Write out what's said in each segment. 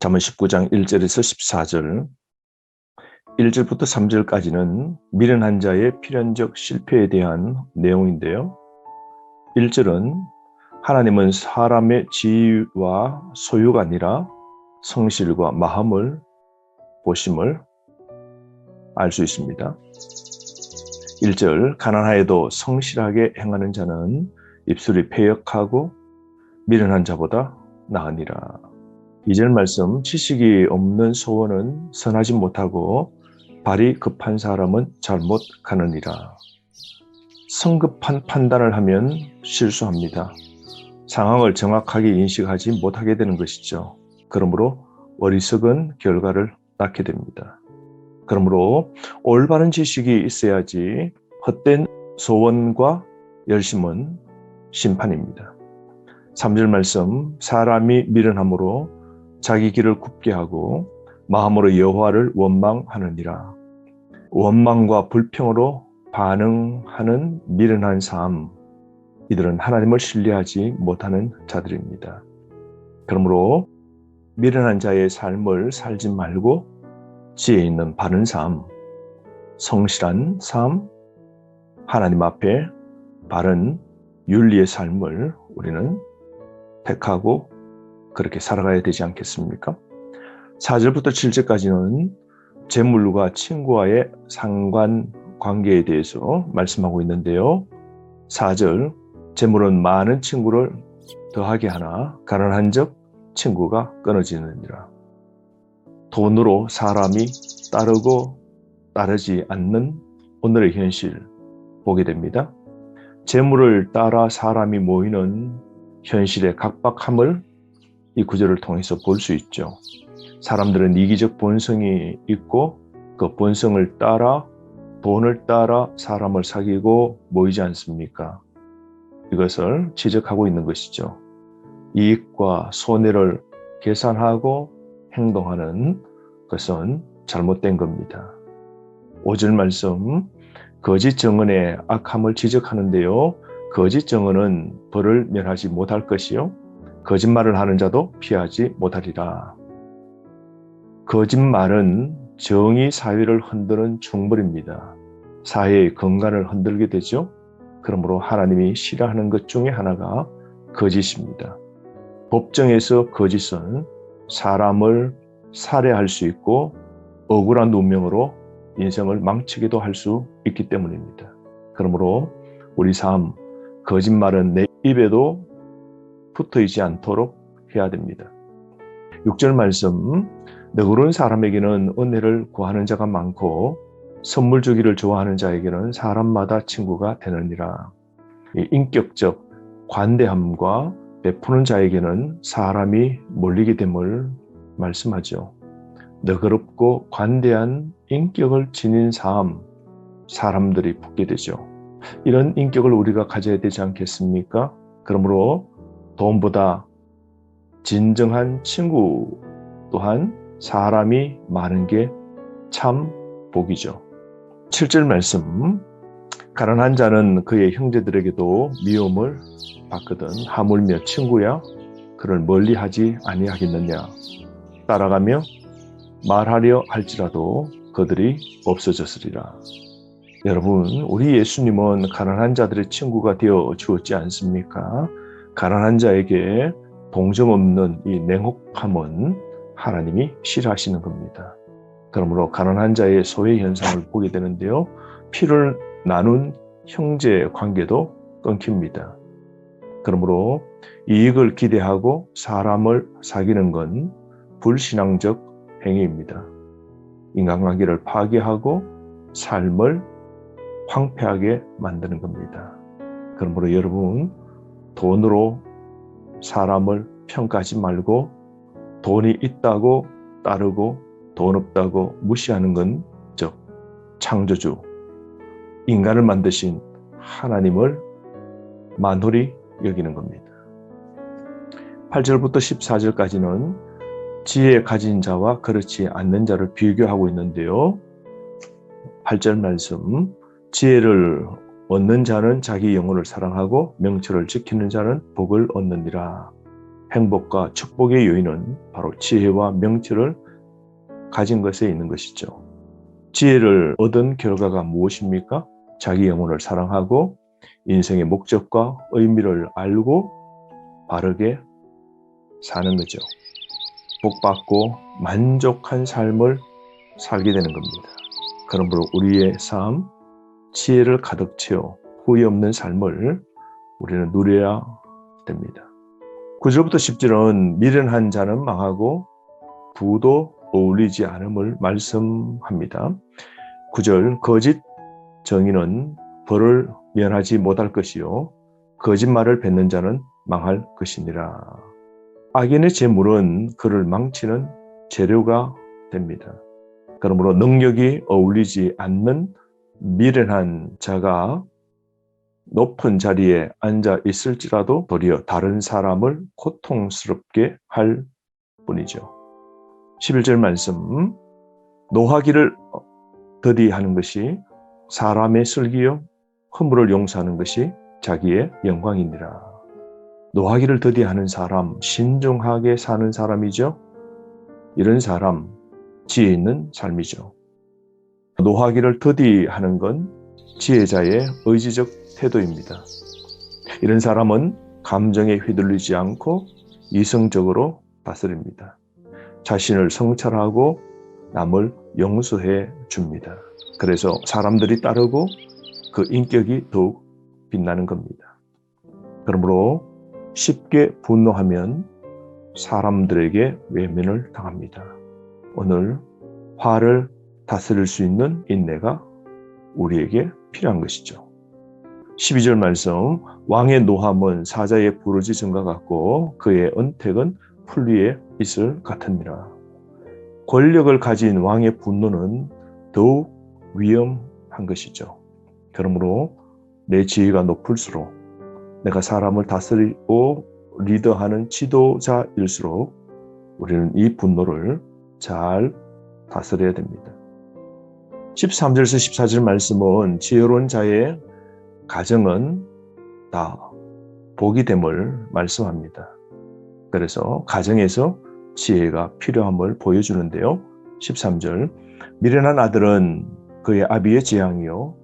잠언 19장 1절에서 14절 1절부터 3절까지는 미련한 자의 필연적 실패에 대한 내용인데요. 1절은 하나님은 사람의 지위와 소유가 아니라 성실과 마음을 보심을 알 수 있습니다. 1절 가난하여도 성실하게 행하는 자는 입술이 패역하고 미련한 자보다 나으니라. 2절 말씀 지식이 없는 소원은 선하지 못하고 발이 급한 사람은 잘못 가느니라. 성급한 판단을 하면 실수합니다. 상황을 정확하게 인식하지 못하게 되는 것이죠. 그러므로 어리석은 결과를 낳게 됩니다. 그러므로 올바른 지식이 있어야지 헛된 소원과 열심은 심판입니다. 3절 말씀 사람이 미련함으로 자기 길을 굽게 하고 마음으로 여호와를 원망하느니라. 원망과 불평으로 반응하는 미련한 삶 이들은 하나님을 신뢰하지 못하는 자들입니다. 그러므로 미련한 자의 삶을 살지 말고 지혜 있는 바른 삶, 성실한 삶, 하나님 앞에 바른 윤리의 삶을 우리는 택하고 그렇게 살아가야 되지 않겠습니까? 4절부터 7절까지는 재물과 친구와의 상관 관계에 대해서 말씀하고 있는데요. 4절 재물은 많은 친구를 더하게 하나 가난한 적 친구가 끊어지느니라. 돈으로 사람이 따르고 따르지 않는 오늘의 현실 보게 됩니다. 재물을 따라 사람이 모이는 현실의 각박함을 이 구절을 통해서 볼 수 있죠. 사람들은 이기적 본성이 있고 그 본성을 따라 돈을 따라 사람을 사귀고 모이지 않습니까? 이것을 지적하고 있는 것이죠. 이익과 손해를 계산하고 행동하는 것은 잘못된 겁니다. 5절 말씀, 거짓 정언의 악함을 지적하는데요. 거짓 정언은 벌을 면하지 못할 것이요. 거짓말을 하는 자도 피하지 못하리라. 거짓말은 정의 사회를 흔드는 충벌입니다. 사회의 건강을 흔들게 되죠. 그러므로 하나님이 싫어하는 것 중에 하나가 거짓입니다. 법정에서 거짓은 사람을 살해할 수 있고 억울한 운명으로 인생을 망치기도 할 수 있기 때문입니다. 그러므로 우리 삶, 거짓말은 내 입에도 붙어 있지 않도록 해야 됩니다. 6절 말씀, 너그러운 사람에게는 은혜를 구하는 자가 많고 선물 주기를 좋아하는 자에게는 사람마다 친구가 되느니라. 인격적 관대함과 베푸는 자에게는 사람이 몰리게 됨을 말씀하죠. 너그럽고 관대한 인격을 지닌 삶, 사람들이 붙게 되죠. 이런 인격을 우리가 가져야 되지 않겠습니까? 그러므로 돈보다 진정한 친구 또한 사람이 많은 게 참 복이죠. 7절 말씀 가난한 자는 그의 형제들에게도 미움을 받거든 하물며 친구야 그를 멀리하지 아니하겠느냐 따라가며 말하려 할지라도 그들이 없어졌으리라. 여러분, 우리 예수님은 가난한 자들의 친구가 되어 주었지 않습니까? 가난한 자에게 동정 없는 이 냉혹함은 하나님이 싫어하시는 겁니다. 그러므로 가난한 자의 소외 현상을 보게 되는데요. 피를 나눈 형제 관계도 끊깁니다. 그러므로 이익을 기대하고 사람을 사귀는 건 불신앙적 행위입니다. 인간관계를 파괴하고 삶을 황폐하게 만드는 겁니다. 그러므로 여러분, 돈으로 사람을 평가하지 말고 돈이 있다고 따르고 돈 없다고 무시하는 건 즉 창조주 인간을 만드신 하나님을 만홀히 여기는 겁니다. 8절부터 14절까지는 지혜 가진 자와 그렇지 않는 자를 비교하고 있는데요. 8절 말씀 지혜를 얻는 자는 자기 영혼을 사랑하고 명철을 지키는 자는 복을 얻느니라. 행복과 축복의 요인은 바로 지혜와 명철을 가진 것에 있는 것이죠. 지혜를 얻은 결과가 무엇입니까? 자기 영혼을 사랑하고 인생의 목적과 의미를 알고 바르게 사는 거죠. 복받고 만족한 삶을 살게 되는 겁니다. 그러므로 우리의 삶, 지혜를 가득 채워 후회 없는 삶을 우리는 누려야 됩니다. 9절부터 10절은 미련한 자는 망하고 부도 어울리지 않음을 말씀합니다. 9절 거짓 정의는 벌을 면하지 못할 것이요 거짓말을 뱉는 자는 망할 것이니라. 악인의 재물은 그를 망치는 재료가 됩니다. 그러므로 능력이 어울리지 않는 미련한 자가 높은 자리에 앉아 있을지라도 도리어 다른 사람을 고통스럽게 할 뿐이죠. 11절 말씀 노하기를 더디하는 것이 사람의 슬기요 허물을 용서하는 것이 자기의 영광이니라. 노하기를 더디하는 사람, 신중하게 사는 사람이죠. 이런 사람, 지혜 있는 삶이죠. 노하기를 더디하는 건 지혜자의 의지적 태도입니다. 이런 사람은 감정에 휘둘리지 않고 이성적으로 다스립니다. 자신을 성찰하고 남을 용서해 줍니다. 그래서 사람들이 따르고 그 인격이 더욱 빛나는 겁니다. 그러므로 쉽게 분노하면 사람들에게 외면을 당합니다. 오늘 화를 다스릴 수 있는 인내가 우리에게 필요한 것이죠. 12절 말씀 왕의 노함은 사자의 부르짖음과 같고 그의 은택은 풀 위에 있을 같으니라. 권력을 가진 왕의 분노는 더욱 위험한 것이죠. 그러므로 내 지위가 높을수록 내가 사람을 다스리고 리더하는 지도자일수록 우리는 이 분노를 잘 다스려야 됩니다. 13절에서 14절 말씀은 지혜로운 자의 가정은 다 복이 됨을 말씀합니다. 그래서 가정에서 지혜가 필요함을 보여주는데요. 13절 미련한 아들은 그의 아비의 재앙이요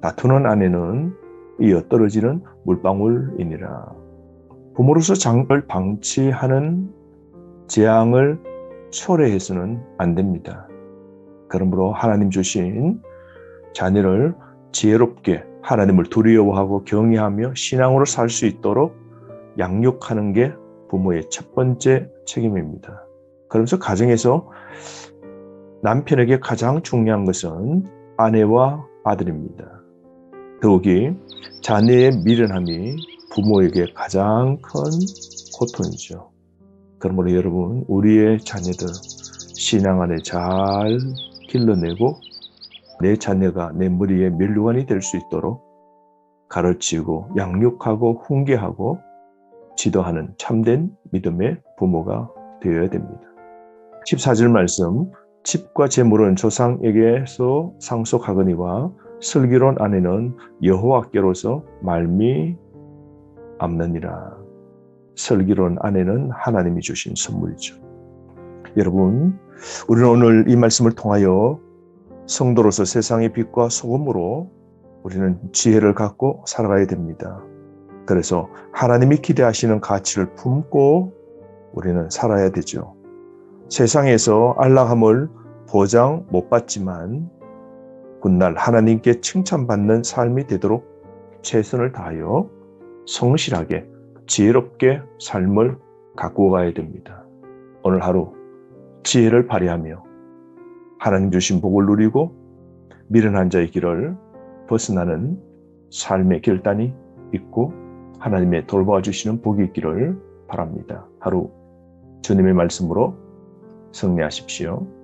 다투는 아내는 이어 떨어지는 물방울이니라. 부모로서 장을 방치하는 재앙을 초래해서는 안 됩니다. 그러므로 하나님 주신 자녀를 지혜롭게 하나님을 두려워하고 경외하며 신앙으로 살 수 있도록 양육하는 게 부모의 첫 번째 책임입니다. 그러면서 가정에서 남편에게 가장 중요한 것은 아내와 아들입니다. 더욱이 자녀의 미련함이 부모에게 가장 큰 고통이죠. 그러므로 여러분, 우리의 자녀들 신앙 안에 잘 길러내고 내 자녀가 내 머리에 멸류관이 될 수 있도록 가르치고 양육하고 훈계하고 지도하는 참된 믿음의 부모가 되어야 됩니다. 14절 말씀 집과 재물은 조상에게서 상속하거니와 슬기로운 아내는 여호와께로서 말미 암느니라. 슬기로운 아내는 하나님이 주신 선물이죠. 여러분, 우리는 오늘 이 말씀을 통하여 성도로서 세상의 빛과 소금으로 우리는 지혜를 갖고 살아가야 됩니다. 그래서 하나님이 기대하시는 가치를 품고 우리는 살아야 되죠. 세상에서 안락함을 보장 못 받지만 훗날 하나님께 칭찬받는 삶이 되도록 최선을 다하여 성실하게 지혜롭게 삶을 갖고 가야 됩니다. 오늘 하루 지혜를 발휘하며 하나님 주신 복을 누리고 미련한 자의 길을 벗어나는 삶의 결단이 있고 하나님의 돌보아 주시는 복이 있기를 바랍니다. 하루 주님의 말씀으로 승리하십시오.